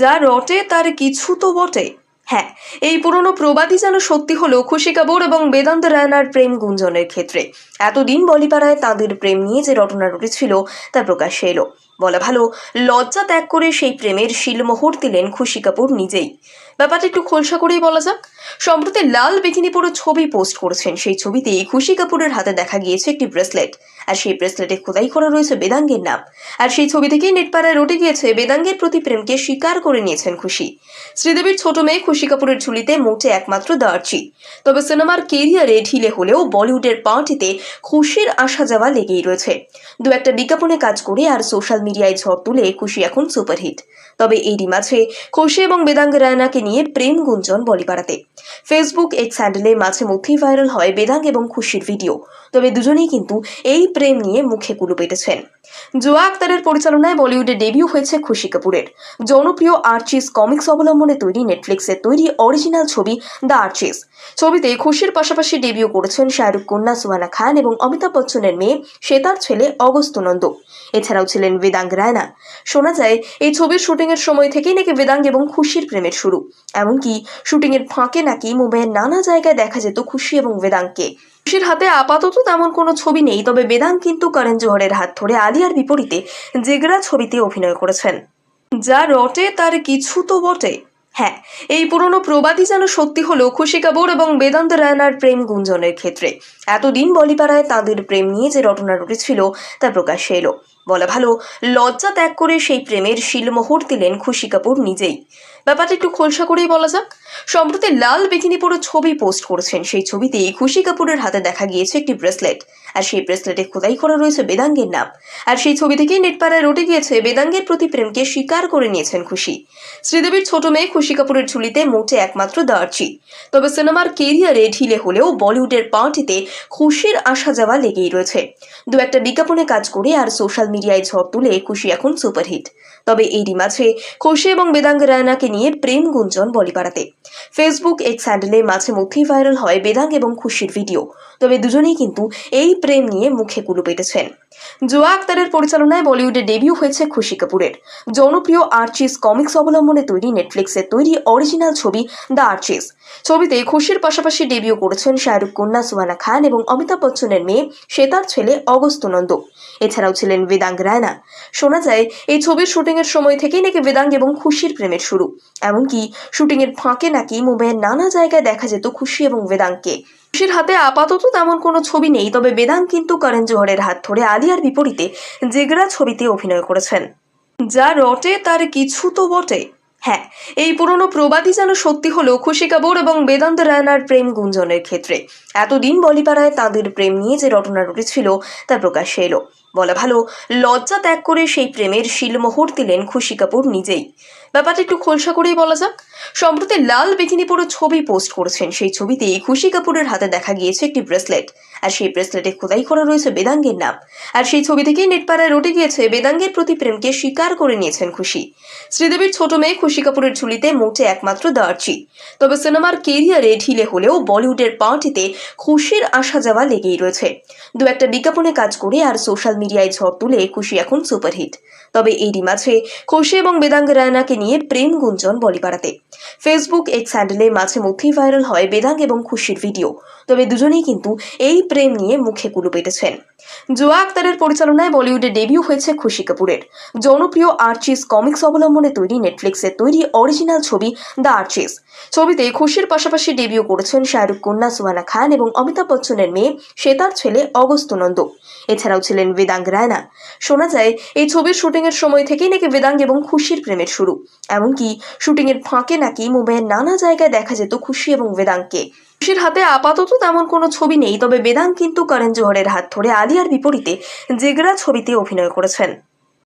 যা রটে তার কিছু তো বটে। হ্যাঁ এই পুরনো প্রবাদই যেন সত্যি হলো খুশি কাপুর এবং বেদান্ত রায়নার প্রেম গুঞ্জনের ক্ষেত্রে। এতদিন বলিপাড়ায় তাদের প্রেম নিয়ে যে রটনা রটেছিল তা প্রকাশ্যে এলো। বলা ভালো, লজ্জা ত্যাগ করে সেই প্রেমের শিলমোহর দিলেন খুশি কাপুর নিজেই। ব্যাপারটা একটু খোলসা করেই বলা যাক। সম্প্রতি লাল বিকিনি পরে ছবি পোস্ট করেছেন। সেই ছবিতেই খুশি কাপুরের হাতে দেখা গিয়েছে একটি ব্রেসলেট। আর সেই ব্রেসলেটে খোদাই করা রয়েছে বেদাঙ্গের নাম। আর সেই ছবি থেকেই নেটপাড়ায় রটে গিয়েছে বেদাঙ্গের প্রতি প্রেমকে স্বীকার করে নিয়েছেন খুশি। শ্রীদেবীর ছোট মেয়ে খুশি কাপুরের ঝুলিতে মোটে একমাত্র দার্চি তবে সিনেমার কেরিয়ারে ঢিলে হলেও বলিউডের পার্টিতে খুশির আসা যাওয়া লেগেই রয়েছে। দু একটা বিজ্ঞাপনে কাজ করে আর সোশ্যাল মিডিয়ায় ঝড় তুলে খুশি এখন সুপারহিট। তবে এরই মাঝে খুশি এবং বেদাঙ্গ রায়নাকে নিয়ে প্রেম গুঞ্জন বলিপাড়াতে। ফেসবুক এক্স হ্যান্ডেলে মাঝে মধ্যেই ভাইরাল হয় বেদাঙ্গ এবং খুশির ভিডিও তবে দুজনেই কিন্তু এই প্রেম নিয়ে মুখে কুলু পেটেছেন। জোয়া আক্তারের পরিচালনায় বলিউডে ডেবিউ হয়েছে খুশি কাপুরের। জনপ্রিয় আর্চিস কমিক্স অবলম্বনে তৈরি নেটফ্লিক্সের তৈরি অরিজিনাল ছবি দ্য আর্চিস ছবিতে খুশির পাশাপাশি ডেবিউ করেছেন শাহরুখ কন্যা, সুহানা খান এবং অমিতাভ বচ্চনের মেয়ে শ্বেতার ছেলে অগস্ত নন্দ। এছাড়াও ছিলেন বেদাঙ্গ রায়না শোনা যায়, এই ছবির শুটিংয়ের সময় থেকেই নাকি বেদাঙ্গ এবং খুশির প্রেমের শুরু। এমনকি শুটিংয়ের ফাঁকে নাকি মুম্বাইয়ের নানা জায়গায় দেখা যেত খুশি এবং বেদাঙ্গকে। খুশির হাতে আপাতত তেমন কোনো ছবি নেই, তবে বেদাঙ্গ কিন্তু করণ জোহরের হাত ধরে আলিয়ার বিপরীতে জিগরা ছবিতে অভিনয় করেছেন। যা রটে তার কিছু তো বটে। হ্যাঁ এই পুরনো প্রবাদই যেন সত্যি হলো খুশি কাপুর এবং বেদান্ত রায়নার প্রেম গুঞ্জনের ক্ষেত্রে। এতদিন বলিপাড়ায় তাদের প্রেম নিয়ে যে রটনা রটেছিল তা প্রকাশ্যে এলো। বলা ভালো, লজ্জা ত্যাগ করে সেই প্রেমের শিলমোহর দিলেন খুশি কাপুর নিজেই। ব্যাপারটা একটু খোলসা করেই বলা যাক। সম্প্রতি লাল বিকিনি পরে ছবি পোস্ট করেছেন। সেই ছবিতে খুশি কাপুরের হাতে দেখা গিয়েছে একটি ব্রেসলেট। আর সেই ব্রেসলেটে খোদাই করা রয়েছে বেদাঙ্গের নাম। আর সেই ছবি থেকেই নেটপাড়ায় রটে গিয়েছে বেদাঙ্গের প্রতি প্রেমকে স্বীকার করে নিয়েছেন খুশি। শ্রীদেবীর ছোট মেয়ে খুশি কাপুরের ঝুলিতে মোটে একমাত্র দার্চি তবে সিনেমার কেরিয়ারে ঢিলে হলেও বলিউডের পার্টিতে খুশির আসা যাওয়া লেগেই রয়েছে। দু একটা বিজ্ঞাপনে কাজ করে আর সোশ্যাল মিডিয়ায় ঝড় তুলে খুশি এখন সুপারহিট। তবে এরই মাঝে খুশি এবং বেদাঙ্গ রায়নাকে নিয়ে প্রেম গুঞ্জন বলিপাড়াতে। ফেসবুক এক্স হ্যান্ডেলে মাঝে মধ্যেই ভাইরাল হয় বেদাঙ্গ এবং খুশির ভিডিও। তবে দুজনেই কিন্তু এই প্রেম নিয়ে মুখে কুলু পেটেছেন। জোয়া আক্তারের পরিচালনায় বলিউডে ডেবিউ হয়েছে খুশি কাপুরের। জনপ্রিয় আর্চিস কমিক্স অবলম্বনে তৈরি নেটফ্লিক্সের তৈরি অরিজিনাল ছবি দ্য আর্চিস। ছবিতে খুশির পাশাপাশি ডেবিউ করেছেন শাহরুখ কন্যা, সুহানা খান এবং অমিতাভ বচ্চনের মেয়ে শ্বেতার ছেলে অগস্ত নন্দ। এছাড়াও ছিলেন বেদাঙ্গ রায়না শোনা যায়, এই ছবির শুটিংয়ের সময় থেকেই নাকি বেদাঙ্গ এবং খুশির প্রেমের শুরু। এমনকি শুটিংয়ের ফাঁকে নাকি মুম্বাইয়ের নানা জায়গায় দেখা যেত খুশি এবং বেদাঙ্গকে। খুশির হাতে আপাতত তেমন কোনো ছবি নেই, তবে বেদাঙ্গ কিন্তু করেন জোহরের হাত ধরে আলিয়ার বিপরীতে জিগরা ছবিতে অভিনয় করেছেন। যা রটে তার কিছু তো বটে। হ্যাঁ এই পুরনো প্রবাদই যেন সত্যি হলো খুশি কাপুর এবং বেদান্ত রায়নার প্রেম গুঞ্জনের ক্ষেত্রে। এতদিন বলিপাড়ায় তাদের প্রেম নিয়ে যে রটনা রটেছিল তা প্রকাশ্যে এলো। বলা ভালো, লজ্জা ত্যাগ করে সেই প্রেমের শিলমোহর দিলেন খুশি কাপুর নিজেই। ব্যাপারটা একটু খোলসা করেই বলা যাক। সম্প্রতি লাল বিকিনি পরে ছবি পোস্ট করেছেন। সেই ছবিতেই খুশি কাপুরের হাতে দেখা গিয়েছে একটি ব্রেসলেট আর সেই ব্রেসলেটে খোদাই করা রয়েছে বেদাঙ্গের নাম। আর সেই ছবি থেকেই নেটপাড়ায় রটে গিয়েছে বেদাঙ্গের প্রতি প্রেমকে স্বীকার করে নিয়েছেন খুশি। শ্রীদেবীর ছোট মেয়ে খুশি কাপুরের ঝুলিতে মোটে একমাত্র দার্চি তবে সিনেমার কেরিয়ারে ঢিলে হলেও বলিউডের পার্টিতে খুশির আসা যাওয়া লেগেই রয়েছে। দু একটা বিজ্ঞাপনে কাজ করে আর সোশ্যাল মিডিয়ায় ঝড় তুলে খুশি এখন সুপারহিট তবে এরই মাঝে খুশি এবং বেদাঙ্গ রায়নাকে নিয়ে প্রেম গুঞ্জন বলিপাড়াতে ফেসবুক এক্স হ্যান্ডেলে মাঝে মধ্যেই ভাইরাল হয় বেদাঙ্গ এবং খুশির ভিডিও তবে দুজনেই কিন্তু এই প্রেম নিয়ে মুখে কুলু পেটেছেন। জোয়া আক্তারের পরিচালনায় বলিউডে ডেবিউ হয়েছে খুশি কাপুরের। জনপ্রিয় আর্চিস কমিক্স অবলম্বনে তৈরি নেটফ্লিক্সের তৈরি অরিজিনাল ছবি দ্য আর্চিস ছবিতে খুশির পাশাপাশি ডেবিউ করেছেন শাহরুখ কন্যা, সুহানা খান এবং অমিতাভ বচ্চনের মেয়ে শ্বেতার ছেলে অগস্ত নন্দ এছাড়াও ছিলেন বেদাঙ্গ রায়না। শোনা যায়, এই ছবির শুটিংয়ের সময় থেকেই নাকি বেদাঙ্গ এবং খুশির প্রেমের শুরু। এমনকি শুটিংয়ের ফাঁকে নাকি মুম্বাইয়ের নানা জায়গায় দেখা যেত খুশি এবং বেদাঙ্ককে। খুশির হাতে আপাতত তেমন কোনো ছবি নেই, তবে বেদাঙ্ক কিন্তু করেন জোহরের হাত ধরে আলিয়ার বিপরীতে জেগরা ছবিতে অভিনয় করেছেন।